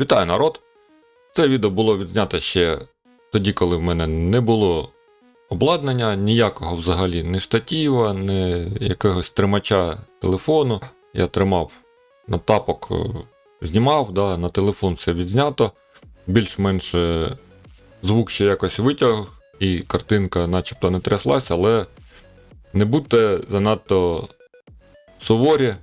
Вітаю народ! Це відео було відзнято ще тоді, коли в мене не було обладнання, ніякого взагалі ні штатива, ні якогось тримача телефону. Я тримав на тапок, е, знімав, да, на телефон все відзнято. Більш-менш е, звук ще якось витяг, і картинка начебто не тряслась, але не будьте занадто суворі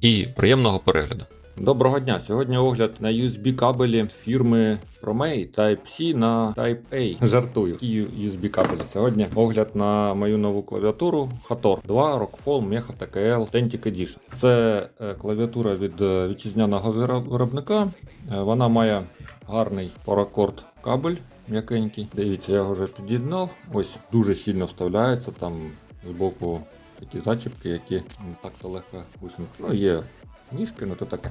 і приємного перегляду. Доброго дня! Сьогодні огляд на USB кабелі фірми Promay Type-C на Type-A. Жартую. Які USB кабелі. Сьогодні огляд на мою нову клавіатуру Hator 2 Rockfall Mecha TKL Authentic Edition. Це е, клавіатура від е, вітчизняного виробника. Е, Вона має гарний паракорд кабель м'якенький. Дивіться, я його вже під'єднав. Ось дуже щільно вставляється там збоку такі зачіпки, які не так то легко усунути. Ну, є ніжки, ну то таке.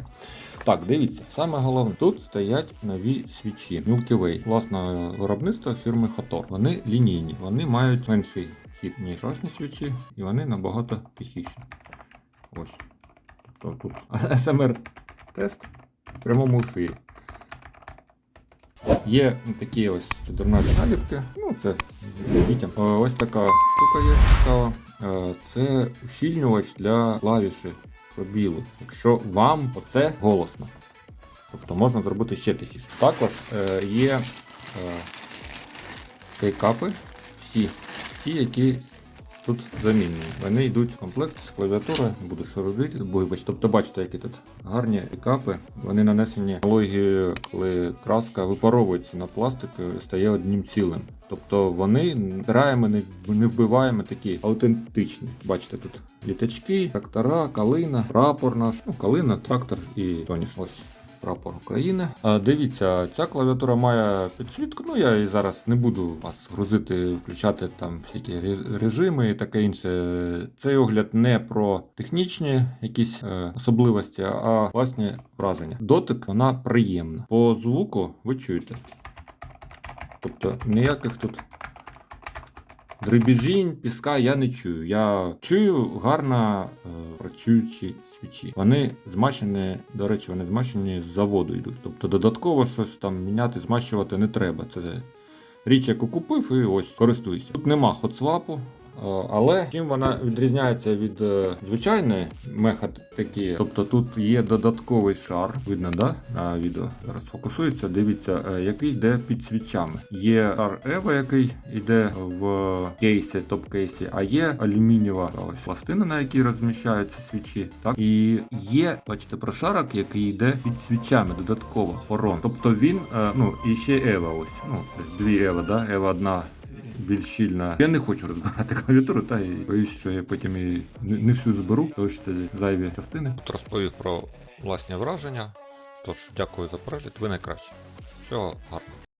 Так, дивіться, саме головне, тут стоять нові свічі Milky Way, власне виробництво фірми Hator. Вони лінійні, вони мають менший хід, ніж осні свічі, і вони набагато тихіші. Ось. Тобто тут SMR-тест в прямому ефірі. Є такі ось чудернаві наліпки, ну це дітям. Е, Ось така штука є цікава. Е, Це ущільнювач для клавіші пробілу. Якщо вам оце голосно. Тобто можна зробити ще тихіше. Також е, є кейкапи, всі ті, які тут замінені. Вони йдуть в комплект з клавіатури, буду що робити, тобто бачите, які тут гарні кейкапи. Вони нанесені логією, коли краска випаровується на пластик і стає одним цілим. Тобто вони граємо, не, не вбиваємо такі аутентичні. Бачите, тут літачки, трактора, калина, прапор наш, ну, калина, трактор і тоніш. Ось прапор України. Дивіться, ця клавіатура має підсвітку. Ну я і зараз не буду вас грузити, включати там всякі режими і таке інше. Цей огляд не про технічні якісь е, особливості, а власні враження. Дотик вона приємна. По звуку ви чуєте. Тобто ніяких тут дребіжінь, піска я не чую. Я чую гарно е, працюючі свічі. Вони змащені, до речі, вони змащені з заводу йдуть. Тобто додатково щось там міняти, змащувати не треба. Це річ, яку купив, і ось користуюся. Тут нема хотсвапу. Е, Але чим вона відрізняється від е, звичайної меха такі, тобто тут є додатковий шар, видно, да? на відео зараз фокусується. Дивіться, е, який йде під свічами. Є шар Ева, який йде в кейсі, топ-кейсі, а є алюмінієва ось пластина, на якій розміщаються свічі. Так і є, бачите, прошарок, який йде під свічами додатково порон. Тобто він, ну і ще Ева, ось ну дві Ева, да? Ева одна більш щільна. Я не хочу розбирати клавіатуру, та і боюсь, що я потім її не, всю зберу, тому що це зайві частини. Тут розповів про власні враження. Тож, дякую за перегляд, ви найкраще. Всього гарного.